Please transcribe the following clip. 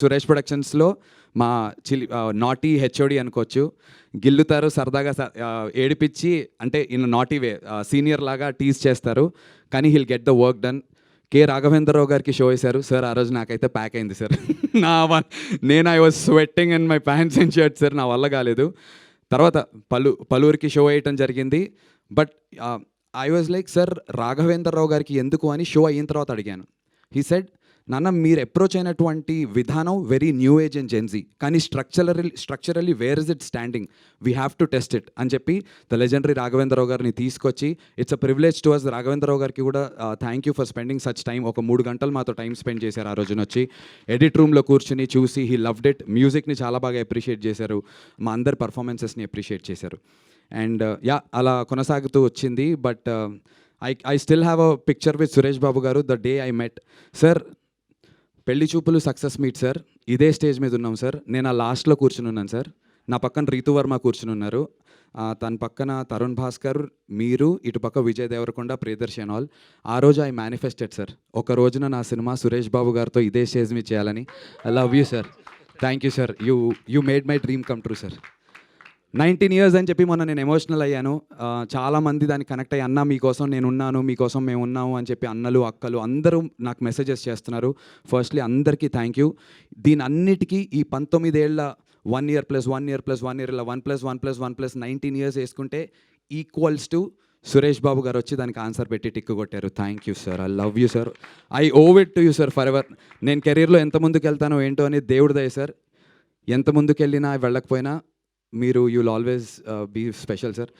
సురేష్ ప్రొడక్షన్స్లో మా చిలి naughty HOD అనుకోవచ్చు. గిల్లుతారు సరదాగా స- ఏడిపించి అంటే ఇన్ నాటీ వే సీనియర్ లాగా టీజ్ చేస్తారు. కానీ he'll get the work done. K Raghavendra Rao గారికి షో వేశారు. సార్ ఆ రోజు నాకైతే ప్యాక్ అయింది సార్. నా వన్ నేను I was sweating and my pants and shirt sir. నా వల్ల కాలేదు. తర్వాత పలు పలువురికి షో వేయటం జరిగింది. But I was like sir Raghavendra Rao గారికి ఎందుకు అని షో అయిన తర్వాత అడిగాను. హీ సెడ్ నాన్న మీరు అప్రోచ్ అయినటువంటి విధానం very new age and gen Z కానీ structural structurally where is it standing we have to test it అని చెప్పి ద లెజెండరీ రాఘవేంద్రరావు గారిని తీసుకొచ్చి it's a privilege to us Raghavendra Rao గారికి కూడా thank you for spending such time ఒక మూడు గంటలు మాతో టైం స్పెండ్ చేశారు ఆ రోజున వచ్చి. ఎడిట్ రూమ్లో కూర్చుని చూసి హీ లవ్డ్ ఇట్ మ్యూజిక్ని చాలా బాగా అప్రిషియేట్ చేశారు. మా అందరి పర్ఫార్మెన్సెస్ని అప్రిషియేట్ చేశారు. అండ్ యా uh, అలా కొనసాగుతూ వచ్చింది. But I I still have a picture with Suresh Babu garu the day I met sir Pelli Choopulu success meet sir. ఇదే స్టేజ్ మీద ఉన్నాం సార్. నేను ఆ లాస్ట్లో కూర్చుని ఉన్నాను సార్. నా పక్కన రీతు వర్మ కూర్చుని ఉన్నారు. తన పక్కన తరుణ్ భాస్కర్ మీరు ఇటు పక్క విజయ్ దేవరకొండ ప్రియదర్శన్ ఆల్. ఆ రోజు ఐ మేనిఫెస్టెడ్ సార్. ఒక రోజున నా సినిమా సురేష్ బాబు గారితో ఇదే స్టేజ్ మీద చేయాలని. I love you sir. Thank you sir. You you made my dream come true sir. Nineteen years అని చెప్పి మొన్న నేను ఎమోషనల్ అయ్యాను. చాలామంది చాలా మంది దానికి కనెక్ట్ అయ్యి అన్న మీకోసం నేను ఉన్నాను మీకోసం మేము ఉన్నాము అని చెప్పి అన్నలు అక్కలు అందరూ నాకు మెసేజెస్ చేస్తున్నారు. ఫస్ట్లీ అందరికీ థ్యాంక్ యూ దీని అన్నిటికీ ఈ పంతొమ్మిదేళ్ళ one year plus one year plus one year ఇలా one plus one plus one plus nineteen years వేసుకుంటే ఈక్వల్స్ టు సురేష్ బాబు గారు వచ్చి దానికి ఆన్సర్ పెట్టి టిక్కు కొట్టారు. Thank you sir I love you sir I owe it to you sir for ever నేను కెరీర్లో ఎంత ముందుకు వెళ్తానో ఏంటో అనేది దేవుడిదే దయ సార్ ఎంత ముందుకు వెళ్ళినా వెళ్ళకపోయినా మీరు you'll always be special sir